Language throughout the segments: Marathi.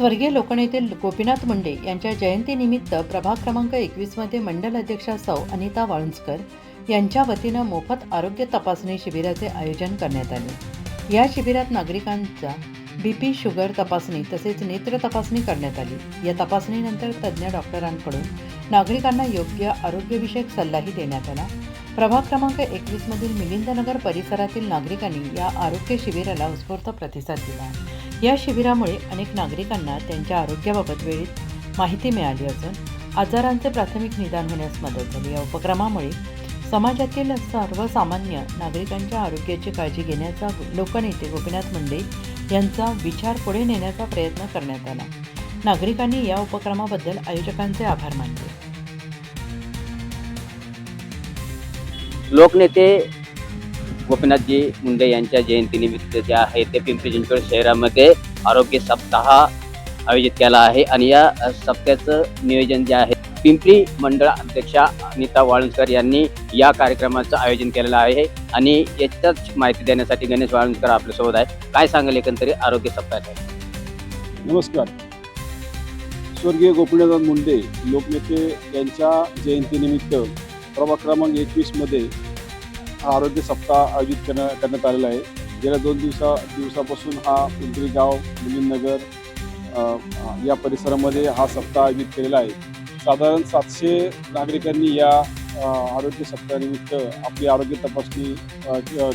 स्वर्गीय लोकनेते गोपीनाथ मुंडे यांच्या जयंतीनिमित्त प्रभाग क्रमांक एकवीसमध्ये मंडल अध्यक्षा सौ अनिता वाळुंजकर यांच्या वतीनं मोफत आरोग्य तपासणी शिबिराचे आयोजन करण्यात आले. या शिबिरात नागरिकांचा बी पी शुगर तपासणी तसेच नेत्र तपासणी करण्यात आली. या तपासणीनंतर तज्ज्ञ डॉक्टरांकडून नागरिकांना योग्य आरोग्यविषयक सल्लाही देण्यात आला. प्रभाग क्रमांक एकवीसमधील मिलिंदनगर परिसरातील नागरिकांनी या आरोग्य शिबिराला उत्स्फूर्त प्रतिसाद दिला. या शिबिरामुळे अनेक नागरिकांना त्यांच्या आरोग्याबाबत वेळेत माहिती मिळाली असून आजारांचे प्राथमिक निदान होण्यास मदत झाली. या उपक्रमामुळे समाजातील सर्वसामान्य नागरिकांच्या आरोग्याची काळजी घेण्याचा लोकनेते गोपीनाथ मुंडे यांचा विचार पुढे नेण्याचा प्रयत्न करण्यात आला. नागरिकांनी या उपक्रमाबद्दल आयोजकांचे आभार मानले. लोकनेते गोपीनाथजी मुंडे यांच्या जयंतीनिमित्त जे आहे ते पिंपरी चिंचवड शहरामध्ये आरोग्य सप्ताह आयोजित केला आहे. आणि या सप्त्याचं नियोजन जे आहे पिंपरी मंडळ अध्यक्षा अनिता वाळुंजकर यांनी या कार्यक्रमाचं आयोजन केलेलं आहे. आणि याच्याच माहिती देण्यासाठी गणेश वाळुंजकर आपल्यासोबत आहे काय सांगाल एकंदरीत आरोग्य सप्ताह नमस्कार. स्वर्गीय गोपीनाथ मुंडे लोकनेते यांच्या जयंतीनिमित्त प्रभाग क्रमांक एकवीसमध्ये आरोग्य सप्ताह आयोजित करणं करण्यात आलेला आहे. गेल्या दोन दिवसा दिवसापासून हा पिंपरी गाव मुलीनगर या परिसरामध्ये हा सप्ताह आयोजित केलेला आहे. साधारण सातशे नागरिकांनी या आरोग्य सप्ताहानिमित्त आपली आरोग्य तपासणी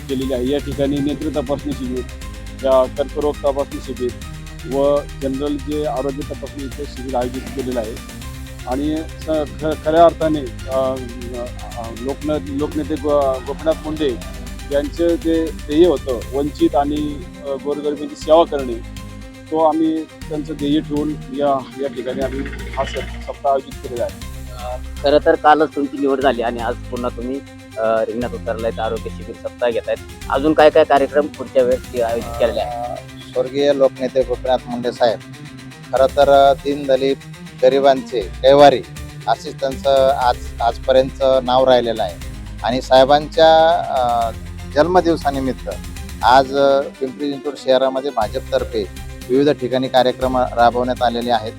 केलेली आहे. या ठिकाणी नेत्र तपासणी शिबिर या कर्करोग तपासणी शिबिर व जनरल जे आरोग्य तपासणीचं शिबिर आयोजित केलेलं आहे. आणि ख खऱ्या अर्थाने लोकन लोकनेते गो गोपीनाथ मुंडे यांचं जे ध्येय होतं वंचित आणि गोरगरिबांची सेवा करणे तो आम्ही त्यांचं ध्येय ठेवून या या ठिकाणी आम्ही हा सप्ताह आयोजित केलेला आहे. खरं तर कालच तुमची निवड झाली आणि आज पुन्हा तुम्ही रिंगणात उतरलाय आरोग्य शिबिर सप्ताह घेत आहेत अजून काय काय कार्यक्रम पुढच्या वेळेस आयोजित केलेले आहेत? अ, स्वर्गीय लोकनेते गोपीनाथ मुंडे साहेब खरं तर दीनदलित गरिबांचे कैवारी असेच त्यांचं आज आजपर्यंत नाव राहिलेलं आहे. आणि साहेबांच्या जन्मदिवसानिमित्त आज पिंपरी चिंचवड शहरामध्ये भाजपतर्फे विविध ठिकाणी कार्यक्रम राबवण्यात आलेले आहेत.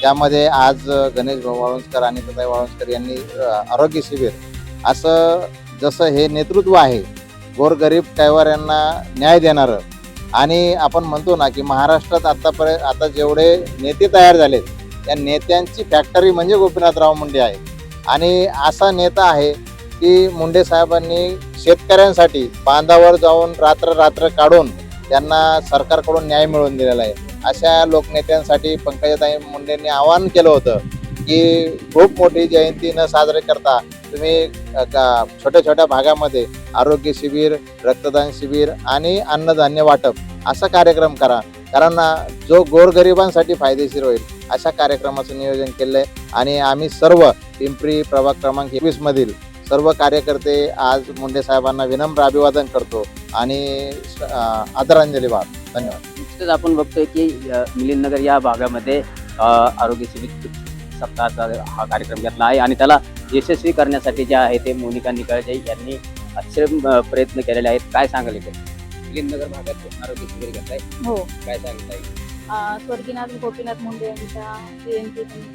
त्यामध्ये आज गणेश भाऊ वाळुंजकर आणि तताई वाळुंजकर यांनी आरोग्य शिबिर असं जसं हे नेतृत्व आहे गोरगरीब कैवाऱ्यांना न्याय देणारं. आणि आपण म्हणतो ना की महाराष्ट्रात आत्तापर्यंत आता जेवढे नेते तयार झालेत या नेत्यांची फॅक्टरी म्हणजे गोपीनाथराव मुंडे आहे. आणि असा नेता आहे की मुंडे साहेबांनी शेतकऱ्यांसाठी बांधावर जाऊन रात्र रात्र काढून त्यांना सरकारकडून न्याय मिळवून दिलेला आहे. अशा लोकनेत्यांसाठी पंकजाताई मुंडेंनी आवाहन केलं होतं की खूप मोठी जयंती न साजरी करता तुम्ही छोट्या छोट्या भागामध्ये आरोग्य शिबिर रक्तदान शिबिर आणि अन्नधान्य वाटप असा कार्यक्रम करा. कारण जो गोरगरिबांसाठी फायदेशीर होईल अशा कार्यक्रमाचं नियोजन केलं आहे आणि आम्ही सर्व पिंपरी प्रभाग क्रमांक एकवीस मधील सर्व कार्यकर्ते आज मुंडे साहेबांना विनम्र अभिवादन करतो आणि आदरांजली वाहतो. धन्यवाद. नुकतंच आपण बघतोय की मिलिंद मिलिंदनगर या भागामध्ये आरोग्य शिबिर सप्ताहाचा हा कार्यक्रम घेतला आहे आणि त्याला यशस्वी करण्यासाठी जे आहे ते मोनिका निकाळजे यांनी अक्षर प्रयत्न केलेले आहेत. काय सांगाल इथे? मिलिंदनगर भागात आरोग्य शिबिर घेतलाय हो. काय सांगता येईल स्वर्गीनाथ गोपीनाथ मुंडे यांच्या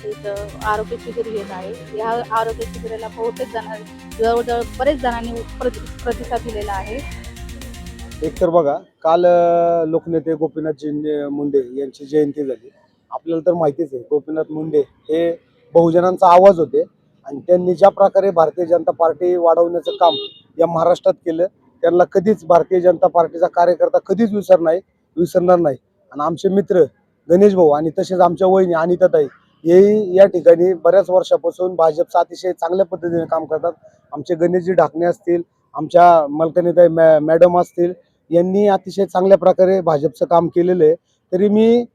इथं आरोग्य शिबिर घेत आहे. या आरोग्य शिबिराला बहुतेक जण जवळजवळ बरेच जणांनी प्रति प्रतिसाद दिलेला आहे. एकतर बघा काल अ, लोकनेते गोपीनाथजी मुंडे यांची जयंती झाली. आपल्याला तर माहितीच आहे गोपीनाथ मुंडे हे बहुजनांचा आवाज होते. आणि त्यांनी ज्या प्रकारे भारतीय जनता पार्टी वाढवण्याचं काम या महाराष्ट्रात केलं त्यांना कधीच भारतीय जनता पार्टीचा कार्यकर्ता कधीच विसर नाही विसरणार नाही. आणि आमचे मित्र गणेश भाऊ आणि तसेच आमच्या वहिनी अनिताताई हेही या ठिकाणी बऱ्याच वर्षापासून भाजपचं अतिशय चांगल्या पद्धतीने काम करतात. आमचे गणेशजी ढाकणे असतील आमच्या मलकनीताई मॅ मॅडम असतील यांनी अतिशय चांगल्या प्रकारे भाजपचं काम केलेलं आहे. तरी मी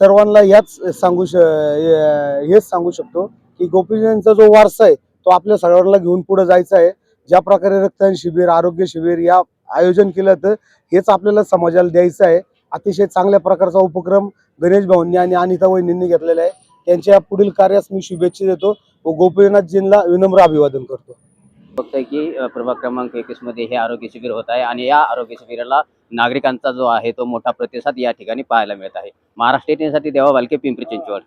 सर्वांना याच सांगू श हेच सांगू शकतो की गोपीजींचा जो वारसा आहे तो आपल्या सर्वांना घेऊन पुढे जायचा आहे. ज्या प्रकारे रक्तदान शिबिर आरोग्य शिबिर या आयोजन केलं तर हेच आपल्याला समाजाला द्यायचं आहे. अतिशय चांगल्या प्रकारचा उपक्रम गणेश भाऊंनी आणि अनिता वहिनींनी घेतलेला आहे. त्यांच्या पुढील कार्यास मी शुभेच्छा देतो व गोपीनाथजींना विनम्र अभिवादन करतो. बघतोय की प्रभाग क्रमांक एकवीसमध्ये हे आरोग्य शिबिर होत आहे आणि या आरोग्य शिबिराला नागरिकांचा जो आहे तो मोठा प्रतिसाद या ठिकाणी पाहायला मिळत आहे. महाराष्ट्र देवा बालके पिंपरी चिंचवड.